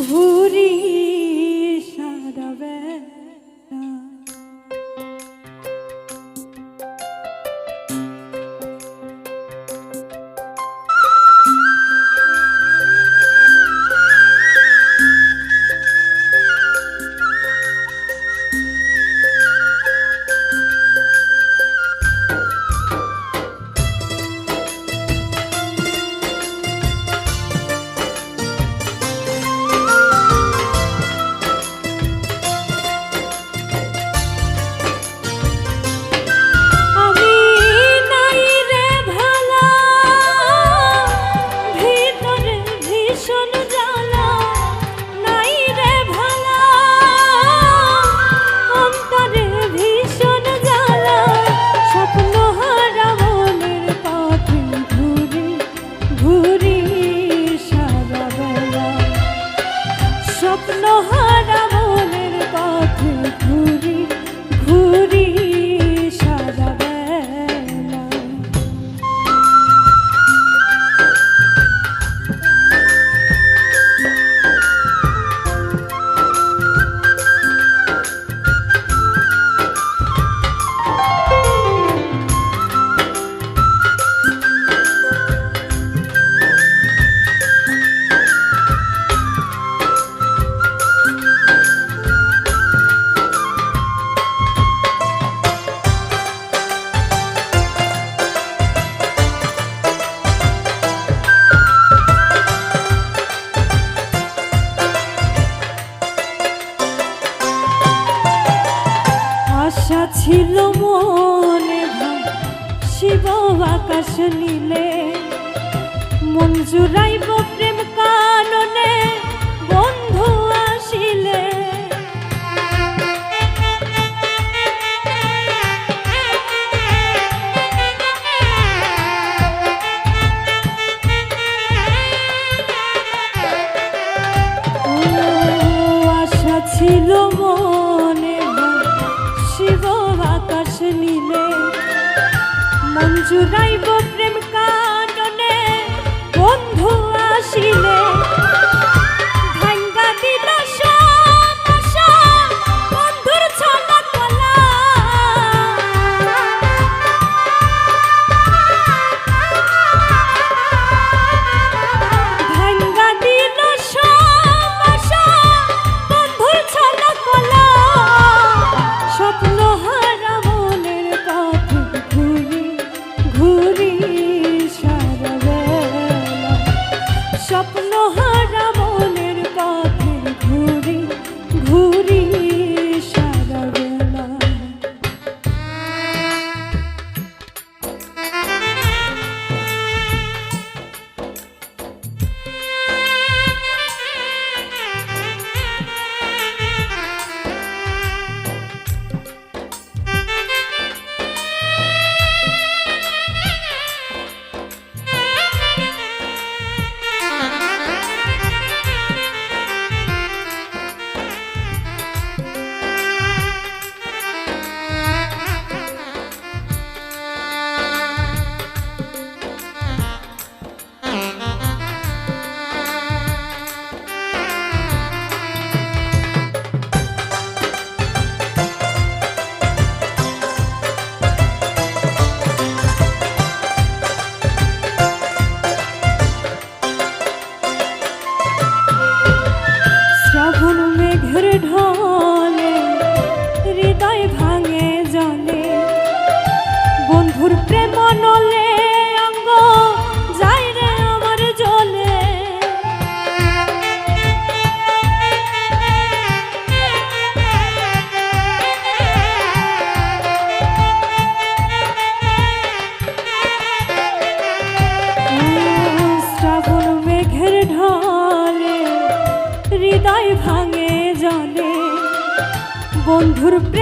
ঘুরি সারা বেলা মনে শিব আকাশ নীলে। মঞ্জুরাইব প্রেম কাননে বন্ধু আসিলে। right. বন্ধুর